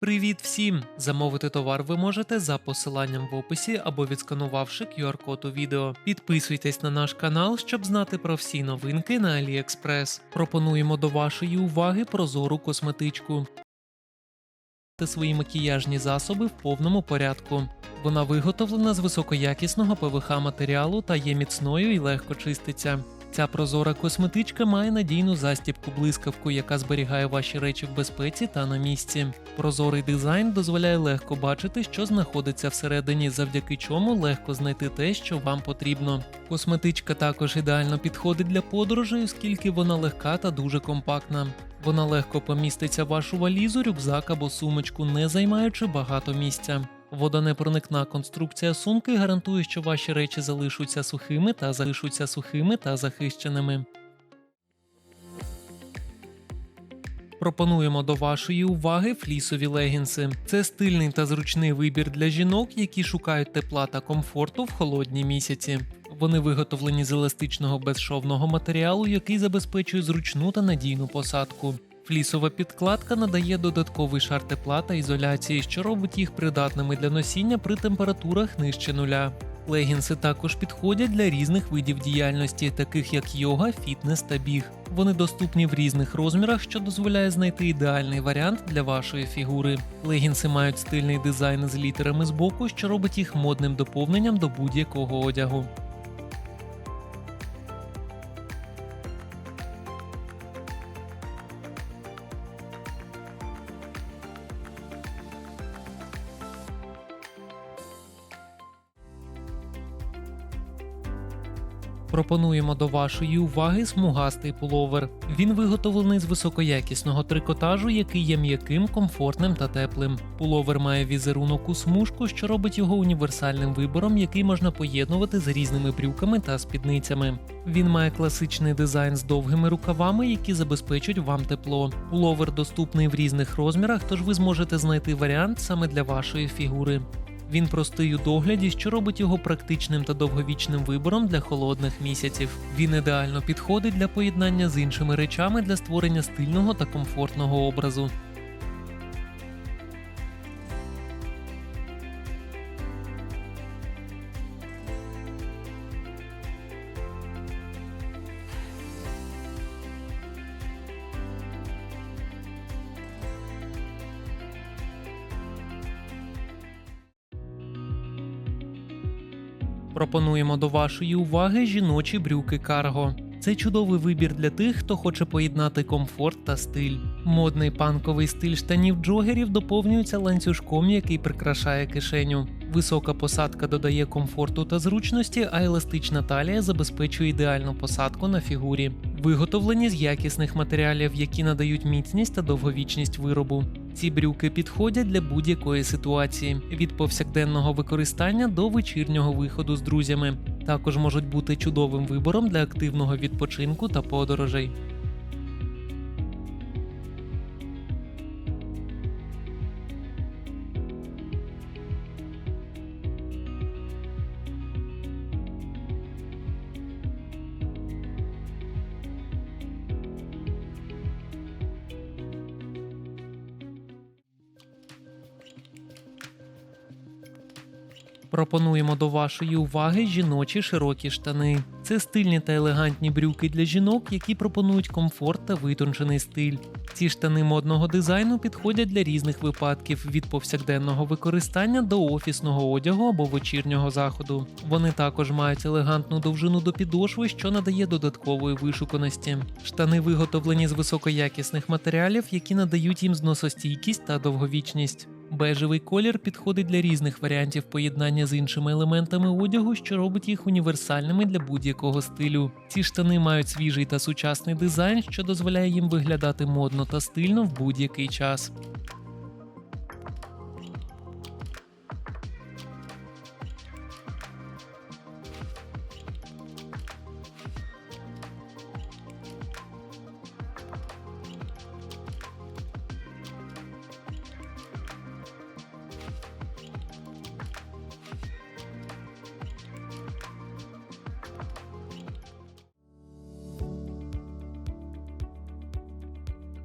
Привіт всім! Замовити товар ви можете за посиланням в описі або відсканувавши QR-код у відео. Підписуйтесь на наш канал, щоб знати про всі новинки на AliExpress. Пропонуємо до вашої уваги прозору косметичку та свої макіяжні засоби в повному порядку. Вона виготовлена з високоякісного ПВХ матеріалу та є міцною і легко чиститься. Ця прозора косметичка має надійну застібку блискавку, яка зберігає ваші речі в безпеці та на місці. Прозорий дизайн дозволяє легко бачити, що знаходиться всередині, завдяки чому легко знайти те, що вам потрібно. Косметичка також ідеально підходить для подорожей, оскільки вона легка та дуже компактна. Вона легко поміститься в вашу валізу, рюкзак або сумочку, не займаючи багато місця. Водонепроникна конструкція сумки гарантує, що ваші речі залишаться сухими та залишаться сухими та захищеними. Пропонуємо до вашої уваги флісові легінси. Це стильний та зручний вибір для жінок, які шукають тепла та комфорту в холодні місяці. Вони виготовлені з еластичного безшовного матеріалу, який забезпечує зручну та надійну посадку. Флісова підкладка надає додатковий шар тепла та ізоляції, що робить їх придатними для носіння при температурах нижче нуля. Легінси також підходять для різних видів діяльності, таких як йога, фітнес та біг. Вони доступні в різних розмірах, що дозволяє знайти ідеальний варіант для вашої фігури. Легінси мають стильний дизайн з літерами збоку, що робить їх модним доповненням до будь-якого одягу. Пропонуємо до вашої уваги смугастий пуловер. Він виготовлений з високоякісного трикотажу, який є м'яким, комфортним та теплим. Пуловер має візерунок у смужку, що робить його універсальним вибором, який можна поєднувати з різними брюками та спідницями. Він має класичний дизайн з довгими рукавами, які забезпечують вам тепло. Пуловер доступний в різних розмірах, тож ви зможете знайти варіант саме для вашої фігури. Він простий у догляді, що робить його практичним та довговічним вибором для холодних місяців. Він ідеально підходить для поєднання з іншими речами для створення стильного та комфортного образу. Пропонуємо до вашої уваги жіночі брюки Карго. Це чудовий вибір для тих, хто хоче поєднати комфорт та стиль. Модний панковий стиль штанів джогерів доповнюється ланцюжком, який прикрашає кишеню. Висока посадка додає комфорту та зручності, а еластична талія забезпечує ідеальну посадку на фігурі. Виготовлені з якісних матеріалів, які надають міцність та довговічність виробу. Ці брюки підходять для будь-якої ситуації від повсякденного використання до вечірнього виходу з друзями. Також можуть бути чудовим вибором для активного відпочинку та подорожей. Пропонуємо до вашої уваги жіночі широкі штани. Це стильні та елегантні брюки для жінок, які пропонують комфорт та витончений стиль. Ці штани модного дизайну підходять для різних випадків від повсякденного використання до офісного одягу або вечірнього заходу. Вони також мають елегантну довжину до підошви, що надає додаткової вишуканості. Штани виготовлені з високоякісних матеріалів, які надають їм зносостійкість та довговічність. Бежевий колір підходить для різних варіантів поєднання з іншими елементами одягу, що робить їх універсальними для будь-якого стилю. Ці штани мають свіжий та сучасний дизайн, що дозволяє їм виглядати модно та стильно в будь-який час.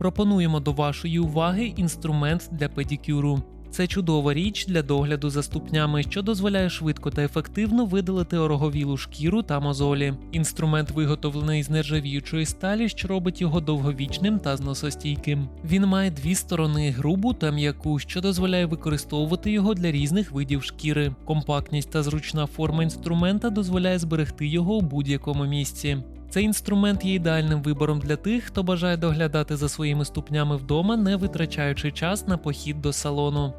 Пропонуємо до вашої уваги інструмент для педикюру. Це чудова річ для догляду за ступнями, що дозволяє швидко та ефективно видалити ороговілу шкіру та мозолі. Інструмент виготовлений з нержавіючої сталі, що робить його довговічним та зносостійким. Він має дві сторони грубу та м'яку, що дозволяє використовувати його для різних видів шкіри. Компактність та зручна форма інструмента дозволяє зберегти його у будь-якому місці. Цей інструмент є ідеальним вибором для тих, хто бажає доглядати за своїми ступнями вдома, не витрачаючи час на похід до салону.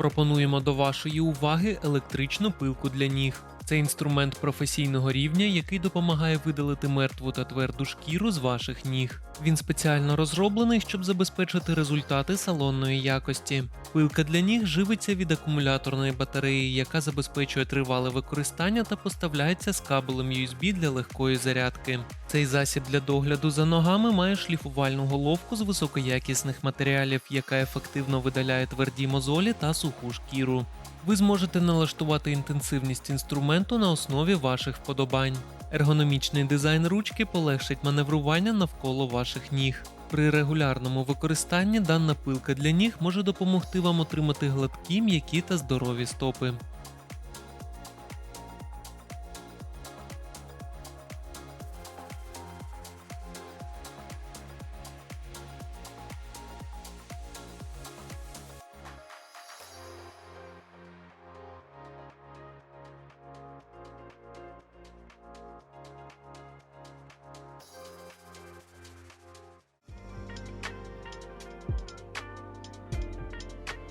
Пропонуємо до вашої уваги електричну пилку для ніг. Це інструмент професійного рівня, який допомагає видалити мертву та тверду шкіру з ваших ніг. Він спеціально розроблений, щоб забезпечити результати салонної якості. Пилка для ніг живиться від акумуляторної батареї, яка забезпечує тривале використання та поставляється з кабелем USB для легкої зарядки. Цей засіб для догляду за ногами має шліфувальну головку з високоякісних матеріалів, яка ефективно видаляє тверді мозолі та суху шкіру. Ви зможете налаштувати інтенсивність інструменту на основі ваших вподобань. Ергономічний дизайн ручки полегшить маневрування навколо ваших ніг. При регулярному використанні дана пилка для ніг може допомогти вам отримати гладкі, м'які та здорові стопи.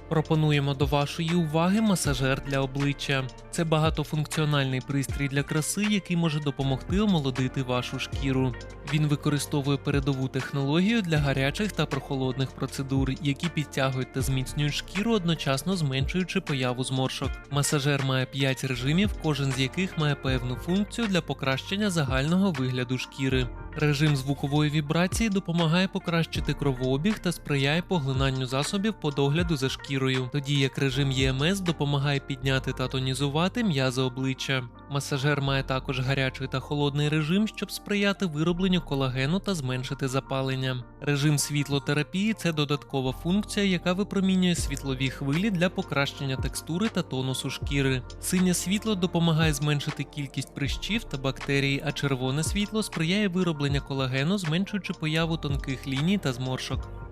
Пропонуємо до вашої уваги масажер для обличчя. Це багатофункціональний пристрій для краси, який може допомогти омолодити вашу шкіру. Він використовує передову технологію для гарячих та прохолодних процедур, які підтягують та зміцнюють шкіру, одночасно зменшуючи появу зморшок. Масажер має 5 режимів, кожен з яких має певну функцію для покращення загального вигляду шкіри. Режим звукової вібрації допомагає покращити кровообіг та сприяє поглинанню засобів по догляду за шкірою, тоді як режим ЄМС допомагає підняти та тонізувати м'язи обличчя. Масажер має також гарячий та холодний режим, щоб сприяти виробленню колагену та зменшити запалення. Режим світлотерапії це додаткова функція, яка випромінює світлові хвилі для покращення текстури та тонусу шкіри. Синє світло допомагає зменшити кількість прищів та бактерій, а червоне світло сприяє виробленню колагену, зменшуючи появу тонких ліній та зморшок.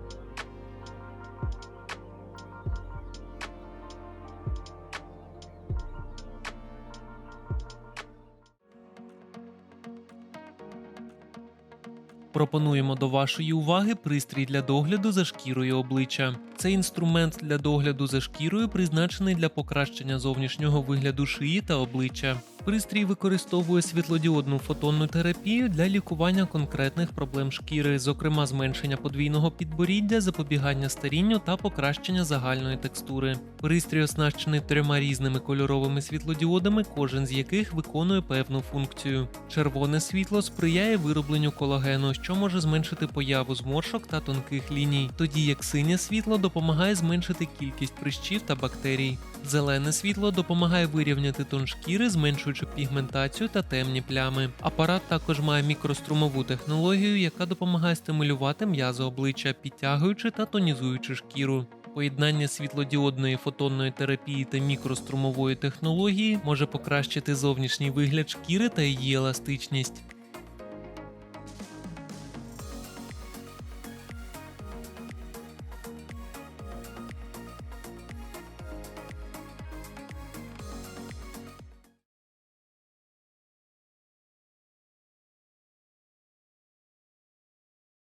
Пропонуємо до вашої уваги пристрій для догляду за шкірою обличчя. Це інструмент для догляду за шкірою, призначений для покращення зовнішнього вигляду шиї та обличчя. Пристрій використовує світлодіодну фотонну терапію для лікування конкретних проблем шкіри, зокрема зменшення подвійного підборіддя, запобігання старінню та покращення загальної текстури. Пристрій оснащений трьома різними кольоровими світлодіодами, кожен з яких виконує певну функцію. Червоне світло сприяє виробленню колагену, що може зменшити появу зморшок та тонких ліній, тоді як синє світло допомагає зменшити кількість прищів та бактерій. Зелене світло допомагає вирівняти тон шкіри, зменшуючи пігментацію та темні плями. Апарат також має мікрострумову технологію, яка допомагає стимулювати м'язи обличчя, підтягуючи та тонізуючи шкіру. Поєднання світлодіодної фотонної терапії та мікрострумової технології може покращити зовнішній вигляд шкіри та її еластичність.